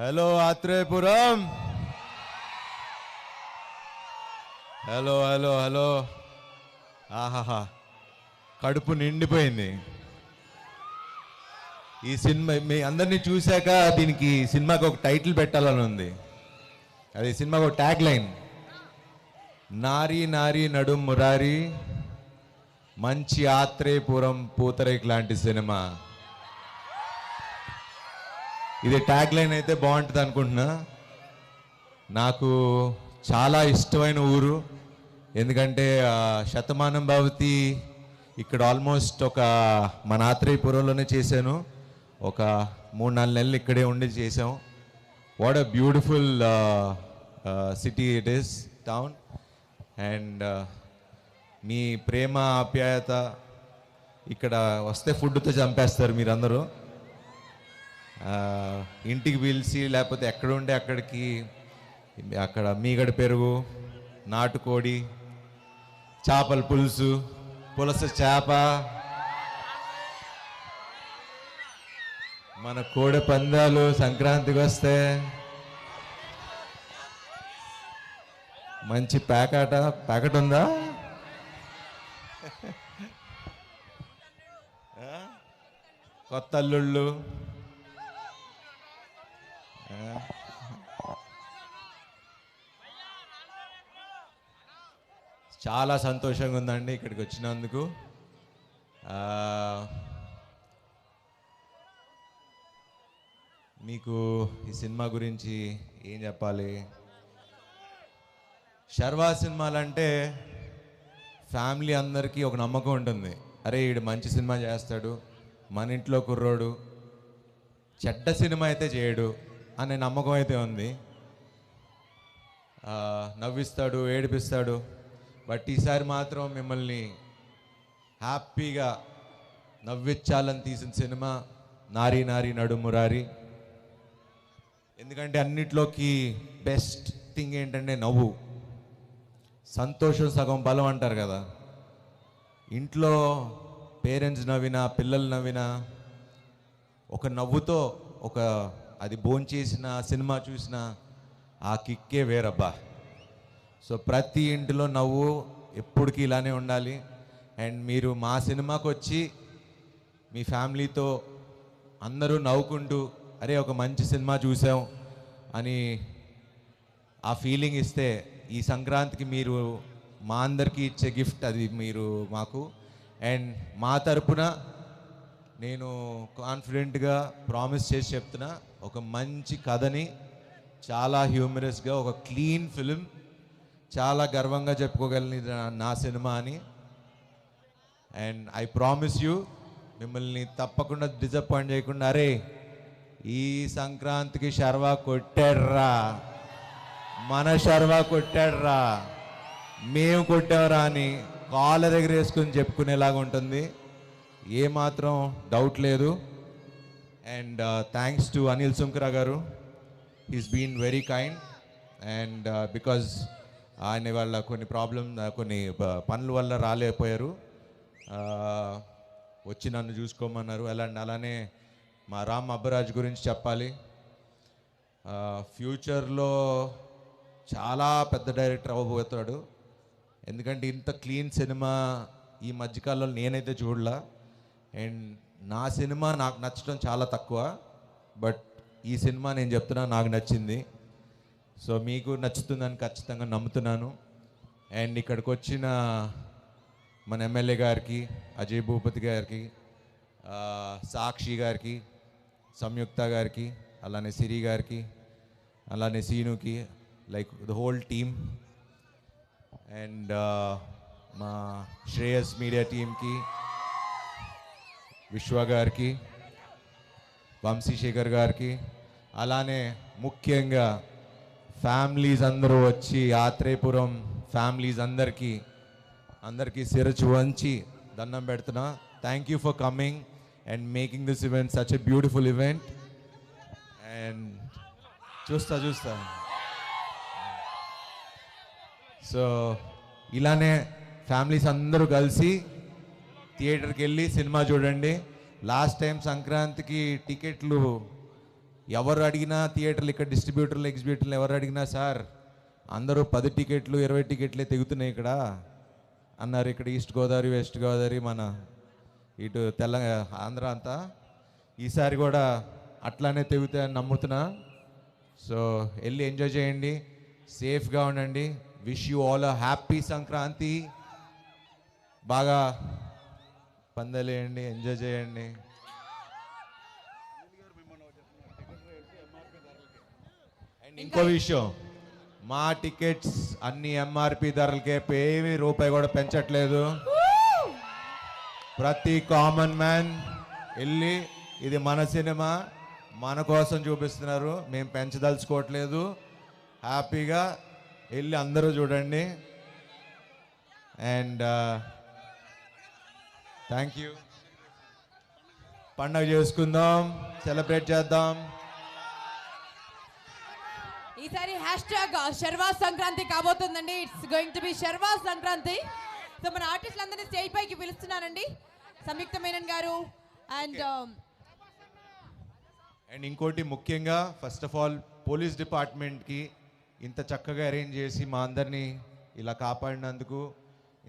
Hello Atreyapuram hello hello hello ఆహాహా కడుపు నిండిపోయింది. ఈ సినిమా మీ అందరినీ చూశాక దీనికి సినిమాకి ఒక టైటిల్ పెట్టాలని ఉంది. అది సినిమాకి ఒక ట్యాగ్ లైన్. నారీ నారీ నడుం మురారి మంచి ఆత్రేయపురం పూతరేక్ లాంటి సినిమా. ఇది ట్యాగ్ లైన్ అయితే బాగుంటుంది అనుకుంటున్నా. నాకు చాలా ఇష్టమైన ఊరు. ఎందుకంటే శతమానం భవతి ఇక్కడ ఆల్మోస్ట్ ఒక మన ఆత్రేయపురంలోనే చేశాను. ఒక మూడు నాలుగు నెలలు ఇక్కడే ఉండి చేసాం what a beautiful city it is town and మీ ప్రేమ ఆప్యాయత ఇక్కడ వస్తే ఫుడ్తో చంపేస్తారు మీరందరూ. ఇంటికి పిలిచి లేకపోతే ఎక్కడ ఉంటే అక్కడికి అక్కడ మీగడ పెరుగు నాటుకోడి చేపల పులుసు పులస చేప. మన కోడి పందాలు సంక్రాంతికి వస్తే మంచి ప్యాకెట ప్యాకెట్ ఉందా? కొత్త అల్లుళ్ళు. చాలా సంతోషంగా ఉందండి ఇక్కడికి వచ్చినందుకు. మీకు ఈ సినిమా గురించి ఏం చెప్పాలి? శర్వా సినిమాలంటే ఫ్యామిలీ అందరికీ ఒక నమ్మకం ఉంటుంది. అరే వీడు మంచి సినిమా చేస్తాడు మన ఇంట్లో కుర్రోడు చెడ్డ సినిమా అయితే చేయడు. అనే నమ్మకం అయితే ఉంది. నవ్విస్తాడు ఏడిపిస్తాడు. బట్ ఈసారి మాత్రం మిమ్మల్ని హ్యాపీగా నవ్వించాలని తీసిన సినిమా నారీ నారీ నడుమురారి ఎందుకంటే అన్నిట్లోకి బెస్ట్ థింగ్ ఏంటంటే నవ్వు. సంతోషం సగం బలం అంటారు కదా. ఇంట్లో పేరెంట్స్ నవ్వినా పిల్లలు నవ్వినా ఒక నవ్వుతో ఒక అది భోంచేసిన సినిమా చూసిన ఆ కిక్కే వేరబ్బా. సో ప్రతి ఇంటిలో నవ్వు ఎప్పటికీ ఇలానే ఉండాలి. అండ్ మీరు మా సినిమాకి వచ్చి మీ ఫ్యామిలీతో అందరూ నవ్వుకుంటూ అరే ఒక మంచి సినిమా చూసాం అని ఆ ఫీలింగ్ ఇస్తే ఈ సంక్రాంతికి మీరు మా అందరికీ ఇచ్చే గిఫ్ట్ అది మీరు మాకు. అండ్ మా తరపున నేను కాన్ఫిడెంట్గా ప్రామిస్ చేసి చెప్తున్నా ఒక మంచి కథని చాలా హ్యూమరస్గా ఒక క్లీన్ ఫిలిం చాలా గర్వంగా చెప్పుకోగలని నా- నా సినిమా అని. అండ్ ఐ ప్రామిస్ యూ మిమ్మల్ని తప్పకుండా డిసప్పాయింట్ చేయకుండా అరే ఈ సంక్రాంతికి శర్వా కొట్టాడ్రా? మన శర్వా కొట్టాడ్రా? మేము కొట్టారా అని కాళ్ళ దగ్గర వేసుకుని చెప్పుకునేలాగా ఉంటుంది. ఏమాత్రం డౌట్ లేదు. And thanks to Anil Sunkara garu. He's been very kind and because ఆయన వాళ్ళ కొన్ని ప్రాబ్లమ్ uh, కొన్ని ప- పనుల వల్ల రాలేకపోయారు. Uh, వచ్చి నన్ను చూసుకోమన్నారు. అలాంటి అలానే మా రామ్ అబ్బరాజ్ గురించి చెప్పాలి. ఫ్యూచర్లో చాలా పెద్ద డైరెక్టర్ అవ్వబోతాడు ఎందుకంటే ఇంత క్లీన్ సినిమా ఈ మధ్యకాలంలో నేనైతే చూడలా. అండ్ నా సినిమా నాకు నచ్చడం చాలా తక్కువ బట్ ఈ సినిమా నేను చెప్తున్నా నాకు నచ్చింది. సో మీకు నచ్చుతుందని ఖచ్చితంగా నమ్ముతున్నాను. అండ్ ఇక్కడికి వచ్చిన మన ఎమ్మెల్యే గారికి అజయ్ భూపతి గారికి సాక్షి గారికి సంయుక్త గారికి అలానే సిరి గారికి అలానే సీనుకి like the whole team. And మా శ్రేయస్ మీడియా టీమ్కి విశ్వ గారికి వంశీశేఖర్ గారికి అలానే ముఖ్యంగా ఫ్యామిలీస్ అందరూ వచ్చి ఆత్రేయపురం ఫ్యామిలీస్ అందరికీ అందరికీ శిరచు వంచి దండం పెడుతున్నా thank you for coming and making this event such a beautiful event and చూస్తా చూస్తా సో ఇలానే ఫ్యామిలీస్ అందరూ కలిసి థియేటర్కి వెళ్ళి సినిమా చూడండి. లాస్ట్ టైం సంక్రాంతికి టికెట్లు ఎవరు అడిగినా థియేటర్లు ఇక్కడ డిస్ట్రిబ్యూటర్లు ఎగ్జిబ్యూటర్లు ఎవరు అడిగినా సార్ అందరూ పది టికెట్లు ఇరవై టికెట్లే తెగుతున్నాయి ఇక్కడ అన్నారు ఇక్కడ ఈస్ట్ గోదావరి వెస్ట్ గోదావరి మన ఇటు తెలంగాణ ఆంధ్ర అంతా. ఈసారి కూడా అట్లానే తెగుతాయని నమ్ముతున్నా. సో వెళ్ళి ఎంజాయ్ చేయండి. సేఫ్గా ఉండండి. Wish you all a happy Sankranti. బాగా పందలేయండి ఎంజాయ్ చేయండి. అండ్ ఇంకో విషయం మా టికెట్స్ అన్ని ఎంఆర్పి ధరలకే ఏమి రూపాయి కూడా పెంచట్లేదు. ప్రతి కామన్ మ్యాన్ వెళ్ళి ఇది మన సినిమా మన కోసం చూపిస్తున్నారు మేము పెంచదలుచుకోవట్లేదు. హ్యాపీగా వెళ్ళి అందరూ చూడండి. అండ్ థ్యాంక్ యూ పండగ చేసుకుందాం సెలబ్రేట్ చేద్దాం. ఈసారి hashtag Sharwa Sankranti కాబోతుందండి. It's going to be Sharwa Sankranti. So మన ఆర్టిస్టులందరినీ స్టేజ్ పైకి పిలుస్తున్నానండి. సంయుక్త మేనన్ గారు um, అండ్ అండ్ ఇంకోటి ముఖ్యంగా ఫస్ట్ ఆఫ్ ఆల్ పోలీస్ డిపార్ట్మెంట్కి ఇంత చక్కగా అరేంజ్ చేసి మా అందరినీ ఇలా కాపాడినందుకు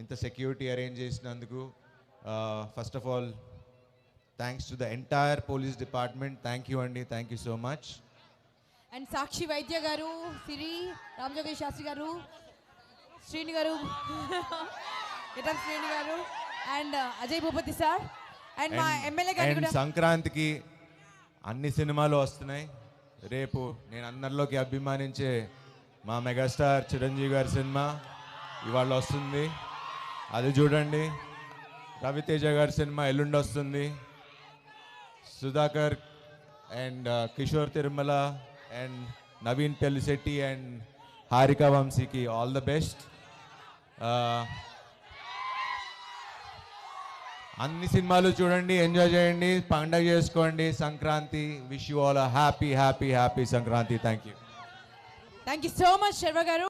ఇంత సెక్యూరిటీ అరేంజ్ చేసినందుకు first of all thanks to the entire police department thank you అండి thank you so much and Sakshi Vaidya garu Siri Ramajogesh Sastry గారు శ్రీని గారు eater Srini garu and Ajay Bhupathi sir and మా ఎమ్మెల్యే గారు సంక్రాంతికి అన్ని సినిమాలు వస్తున్నాయి. రేపు నేను అందరిలోకి అభిమానించే మా మెగాస్టార్ చిరంజీవి గారి సినిమా ఇవాళ వస్తుంది. అది చూడండి. రవితేజ గారి సినిమా ఎల్లుండి వస్తుంది Sudhakar and uh, Kishore Tirumala and Naveen Polishetty and Harika వంశీకి ఆల్ ద బెస్ట్. Uh, అన్ని సినిమాలు చూడండి ఎంజాయ్ చేయండి పండగ చేసుకోండి Sankranti wish you all happy happy happy Sankranti. Thank you thank you so much Sharwa garu.